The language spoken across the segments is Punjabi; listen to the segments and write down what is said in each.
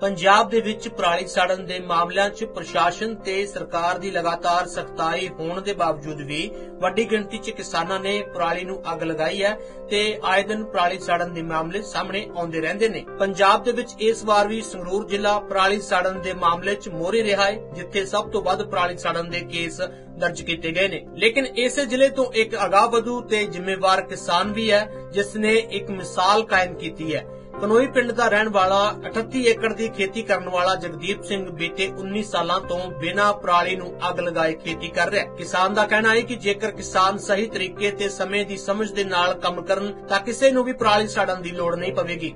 ਪੰਜਾਬ ਦੇ ਵਿੱਚ ਪਰਾਲੀ ਸਾੜਨ ਦੇ ਮਾਮਲਿਆਂ 'ਚ ਪ੍ਰਸ਼ਾਸਨ ਤੇ ਸਰਕਾਰ ਦੀ ਲਗਾਤਾਰ ਸਖਤਾਈ ਹੋਣ ਦੇ ਬਾਵਜੂਦ ਵੀ ਵੱਡੀ ਗਿਣਤੀ 'ਚ ਕਿਸਾਨਾਂ ਨੇ ਪਰਾਲੀ ਨੂੰ ਅੱਗ ਲਗਾਈ ਹੈ ਤੇ ਆਏ ਦਿਨ ਪਰਾਲੀ ਸਾੜਨ ਦੇ ਮਾਮਲੇ ਸਾਹਮਣੇ ਆਉਂਦੇ ਰਹਿੰਦੇ ਨੇ। ਪੰਜਾਬ ਦੇ ਵਿੱਚ ਇਸ ਵਾਰ ਵੀ ਸੰਗਰੂਰ ਜ਼ਿਲ੍ਹਾ ਪਰਾਲੀ ਸਾੜਨ ਦੇ ਮਾਮਲੇ 'ਚ ਮੋਹਰੇ ਰਿਹਾ ਹੈ, ਜਿੱਥੇ ਸਭ ਤੋਂ ਵੱਧ ਪਰਾਲੀ ਸਾੜਨ ਦੇ ਕੇਸ ਦਰਜ ਕੀਤੇ ਗਏ ਨੇ। ਲੇਕਿਨ ਇਸੇ ਜ਼ਿਲ੍ਹੇ ਤੋਂ ਇੱਕ ਅਗਾਵਧੂ ਤੇ ਜ਼ਿੰਮੇਵਾਰ ਕਿਸਾਨ ਵੀ ਹੈ, ਜਿਸ ਨੇ ਇੱਕ ਮਿਸਾਲ ਕਾਇਮ ਕੀਤੀ ਹੈ। ਕਨੋਈ ਪਿੰਡ ਦਾ ਰਹਿਣ ਵਾਲਾ 38 ਏਕੜ ਦੀ ਖੇਤੀ ਕਰਨ ਵਾਲਾ ਜਗਦੀਪ ਸਿੰਘ ਬੀਤੇ 19 ਸਾਲਾਂ ਤੋਂ ਬਿਨਾਂ ਪਰਾਲੀ ਨੂੰ ਅੱਗ ਲਗਾਏ ਖੇਤੀ ਕਰ ਰਿਹਾ ਹੈ। ਕਿਸਾਨ ਦਾ ਕਹਿਣਾ ਹੈ ਕਿ ਜੇਕਰ ਕਿਸਾਨ ਸਹੀ ਤਰੀਕੇ ਤੇ ਸਮੇਂ ਦੀ ਸਮਝ ਦੇ ਨਾਲ ਕੰਮ ਕਰਨ ਤਾਂ ਕਿਸੇ ਨੂੰ ਵੀ ਪਰਾਲੀ ਸਾੜਨ ਦੀ ਲੋੜ ਨਹੀਂ ਪਵੇਗੀ।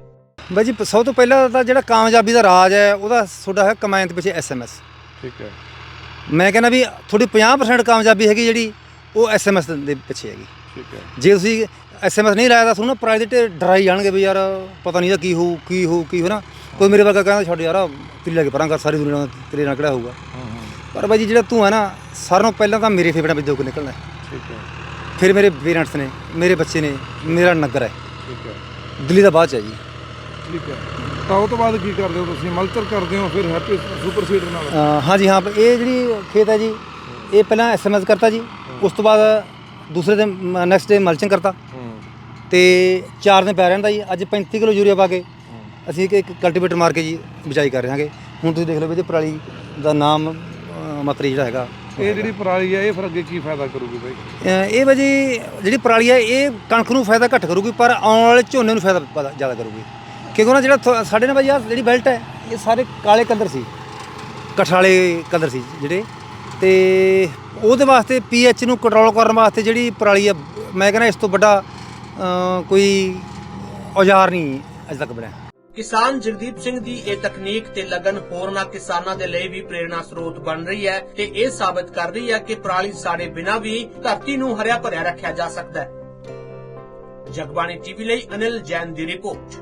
ਬਾਈ ਜੀ ਸਭ ਤੋਂ ਪਹਿਲਾਂ ਤਾਂ ਜਿਹੜਾ ਕਾਮਯਾਬੀ ਦਾ ਰਾਜ ਹੈ ਉਹਦਾ ਤੁਹਾਡਾ ਹੈ ਦੇ ਪਿੱਛੇ ਐਸਐਮਐਸ ਠੀਕ ਹੈ। ਮੈਂ ਕਹਿੰਦਾ ਵੀ ਤੁਹਾਡੀ 50% ਕਾਮਯਾਬੀ ਹੈਗੀ ਜਿਹੜੀ ਉਹ ਐਸਐਮਐਸ ਦੇ ਪਿੱਛੇ ਹੈਗੀ। ਠੀਕ ਹੈ। ਜੇ ਤੁਸੀਂ ਐਸਐਮਐਸ ਨਹੀਂ ਲਾਇਆ ਤਾਂ ਨਾ ਪ੍ਰਾਈਜ਼ ਦੇ ਢੇਰ ਡਰਾਈ ਜਾਣਗੇ ਵੀ ਯਾਰ ਪਤਾ ਨਹੀਂ ਇਹਦਾ ਕੀ ਹੋਊ ਕੀ ਹੋਊ ਕੀ ਹੋ ਨਾ। ਕੋਈ ਮੇਰੇ ਵਰਗਾ ਕਹਿੰਦਾ ਛੱਡ ਯਾਰ ਤੇਰੀ ਲੈ ਕੇ ਪਰਾਂ ਕਰ ਸਾਰੀ ਦੁਨੀਆ ਨਾਲ ਤੇਰੇ ਨਾਲ ਕਿਹੜਾ ਹੋਊਗਾ। ਹਾਂ ਹਾਂ। ਪਰ ਬਾਈ ਜੀ ਜਿਹੜਾ ਤੂੰ ਹੈ ਨਾ ਸਾਰਿਆਂ ਨਾਲੋਂ ਪਹਿਲਾਂ ਤਾਂ ਮੇਰੇ ਫੇਫੜਿਆਂ ਵਿੱਚ ਜੋ ਨਿਕਲਣਾ। ਹੈ। ਠੀਕ ਹੈ। ਫਿਰ ਮੇਰੇ ਪੇਰੈਂਟਸ ਨੇ ਮੇਰੇ ਬੱਚੇ ਨੇ ਮੇਰਾ ਨਗਰ ਹੈ। ਠੀਕ ਹੈ। ਦਿੱਲੀ ਦਾ ਬਾਅਦ ਚ ਹੈ ਜੀ। ਠੀਕ ਹੈ। ਤਾਂ ਉਹ ਤੋਂ ਬਾਅਦ ਕੀ ਕਰਦੇ ਹੋ ਤੁਸੀਂ? ਮਲਚਰ ਕਰਦੇ ਹੋ ਫਿਰ ਹੈਪੀ ਸੁਪਰ ਸੀਡਰ ਨਾਲ? ਅ, ਹਾਂਜੀ ਹਾਂ ਇਹ ਜਿਹੜੀ ਖੇਤ ਹੈ ਜੀ ਇਹ ਪਹਿਲਾਂ ਐਸਐਮਐਸ ਕਰਤਾ ਜੀ। ਉਸ ਤੋਂ ਬਾਅਦ ਦੂਸਰੇ ਦਿਨ ਨੈਕਸਟ ਡੇ ਮਲਚਿੰਗ ਕਰਤਾ। ਹੂੰ। ਤੇ 4 ਦਿਨ ਪੈ ਰਹਿੰਦਾ ਜੀ ਅੱਜ 35 ਕਿਲੋ ਯੂਰੀਆ ਪਾ ਕੇ ਅਸੀਂ ਇੱਕ- ਇੱਕ ਕਲਟੀਵੇਟਰ ਮਾਰ ਕੇ ਜੀ ਬਿਜਾਈ ਕਰ ਰਹੇ ਹਾਂਗੇ। ਹੁਣ ਤੁਸੀਂ ਦੇਖ ਲਓ ਵੀ ਇਹਦੇ ਪਰਾਲੀ ਦਾ ਨਾਮ ਅ, ਮਤਰੀ ਜਿਹੜਾ ਹੈਗਾ ਇਹ ਜਿਹੜੀ ਪਰਾਲੀ ਹੈ ਇਹ ਫਿਰ ਅੱਗੇ ਕੀ ਫਾਇਦਾ ਕਰੂਗੀ ਬਾਈ? ਅ, ਇਹ ਵਜੀ ਜਿਹੜੀ ਪਰਾਲੀ ਹੈ ਇਹ ਕਣਕ ਨੂੰ ਫਾਇਦਾ ਘੱਟ ਕਰੂਗੀ ਪਰ ਆਉਣ ਵਾਲੇ ਝੋਨੇ ਨੂੰ ਫਾਇਦਾ ਜ਼ਿਆਦਾ ਕਰੂਗੀ। ਕਿਉਂਕਿ ਉਹਨਾਂ ਜਿਹੜਾ ਥੋ- ਸਾਡੇ ਨਾਲ ਬਾਈ ਆਹ ਜਿਹੜੀ ਬੈਲਟ ਹੈ ਇਹ ਸਾਰੇ ਕਾਲੇ ਕਲਰ ਸੀ। ਕਠਾਲੇ ਕਲਰ ਸੀ ਜਿਹੜੇ। ਤੇ ਉਹਦੇ ਵਾਸਤੇ ਪੀਐਚ ਨੂੰ ਕੰਟਰੋਲ ਕਰਨ ਵਾਸਤੇ ਜਿਹੜੀ ਪਰਾਲੀ ਹੈ ਮੈਂ ਕਹਿੰਦਾ ਇਸ ਤੋਂ ਵੱਡਾ ਕੋਈ ਔਜ਼ਾਰ ਨਹੀਂ ਅਜੇ ਤੱਕ ਬਣਿਆ। ਕਿਸਾਨ ਜਗਦੀਪ ਸਿੰਘ ਦੀ ਇਹ ਤਕਨੀਕ ਤੇ ਲਗਨ ਹੋਰਨਾਂ ਕਿਸਾਨਾਂ ਦੇ ਲਈ ਵੀ ਪ੍ਰੇਰਣਾ ਸਰੋਤ ਬਣ ਰਹੀ ਹੈ ਤੇ ਇਹ ਸਾਬਤ ਕਰ ਰਹੀ ਹੈ ਕਿ ਪਰਾਲੀ ਸਾੜੇ ਬਿਨਾਂ ਵੀ ਧਰਤੀ ਨੂੰ ਹਰਿਆ ਭਰਿਆ ਰੱਖਿਆ ਜਾ ਸਕਦਾ ਹੈ। ਜਗਬਾਣੀ ਟੀਵੀ ਲਈ ਅਨਿਲ ਜੈਨ ਦੀ ਰਿਪੋਰਟ।